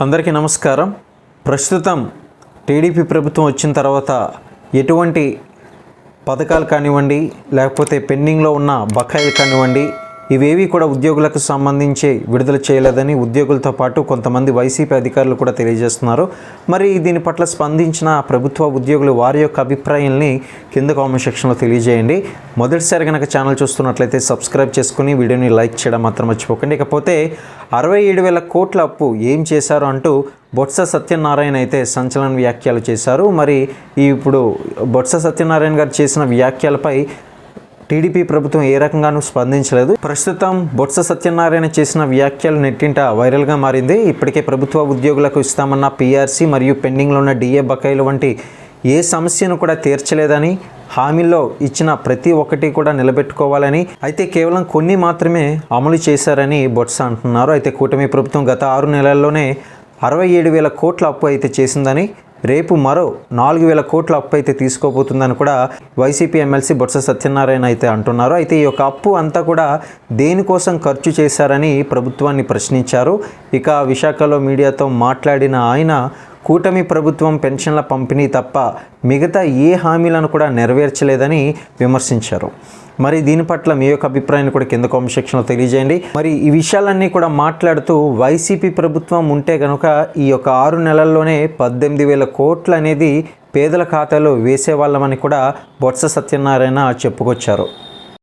అందరికీ నమస్కారం. ప్రస్తుతం టీడీపీ ప్రభుత్వం వచ్చిన తర్వాత ఎటువంటి పథకాలు కానివ్వండి లేకపోతే పెండింగ్లో ఉన్న బకాయిలు కానివ్వండి ఇవేవి కూడా ఉద్యోగులకు సంబంధించి విడుదల చేయలేదని ఉద్యోగులతో పాటు కొంతమంది వైసీపీ అధికారులు కూడా తెలియజేస్తున్నారు. మరి దీని పట్ల స్పందించిన ప్రభుత్వ ఉద్యోగులు వారి యొక్క అభిప్రాయాల్ని కింద కామెంట్ సెక్షన్లో తెలియజేయండి. మొదటిసారి కనుక ఛానల్ చూస్తున్నట్లయితే సబ్స్క్రైబ్ చేసుకుని వీడియోని లైక్ చేయడం మాత్రం మర్చిపోకండి. ఇకపోతే అరవై ఏడు వేల కోట్ల అప్పు ఏం చేశారు అంటూ బొత్స సత్యనారాయణ అయితే సంచలన వ్యాఖ్యలు చేశారు. మరి ఇప్పుడు బొత్స సత్యనారాయణ గారు చేసిన వ్యాఖ్యలపై టీడీపీ ప్రభుత్వం ఏ రకంగానూ స్పందించలేదు. ప్రస్తుతం బొత్స సత్యనారాయణ చేసిన వ్యాఖ్యలు నెట్టింట వైరల్గా మారింది. ఇప్పటికే ప్రభుత్వ ఉద్యోగులకు ఇస్తామన్న పీఆర్సీ మరియు పెండింగ్లో ఉన్న డిఏ బకాయిలు వంటి ఏ సమస్యను కూడా తీర్చలేదని హామీల్లో ఇచ్చిన ప్రతి ఒక్కటి కూడా నిలబెట్టుకోవాలని అయితే కేవలం కొన్ని మాత్రమే అమలు చేశారని బొత్స అంటున్నారు. అయితే కూటమి ప్రభుత్వం గత ఆరు నెలల్లోనే అరవై ఏడు వేల కోట్ల అప్పు అయితే చేసిందని రేపు మరో నాలుగు వేల కోట్ల అప్పు అయితే తీసుకోబోతుందని కూడా వైసీపీ ఎమ్మెల్సీ బొత్స సత్యనారాయణ అయితే అంటున్నారు. అయితే ఈ యొక్క అప్పు అంతా కూడా దేనికోసం ఖర్చు చేశారని ప్రభుత్వాన్ని ప్రశ్నించారు. ఇక విశాఖలో మీడియాతో మాట్లాడిన ఆయన కూటమి ప్రభుత్వం పెన్షన్ల పంపిణీ తప్ప మిగతా ఏ హామీలను కూడా నెరవేర్చలేదని విమర్శించారు. మరి దీని పట్ల మీ యొక్క అభిప్రాయాన్ని కూడా కింద కామెంట్ సెక్షన్లో తెలియజేయండి. మరి ఈ విషయాలన్నీ కూడా మాట్లాడుతూ వైసీపీ ప్రభుత్వం ఉంటే కనుక ఈ యొక్క ఆరు నెలల్లోనే పద్దెనిమిది వేల కోట్లు అనేది పేదల ఖాతాలో వేసేవాళ్ళమని కూడా బొత్స సత్యనారాయణ చెప్పుకొచ్చారు.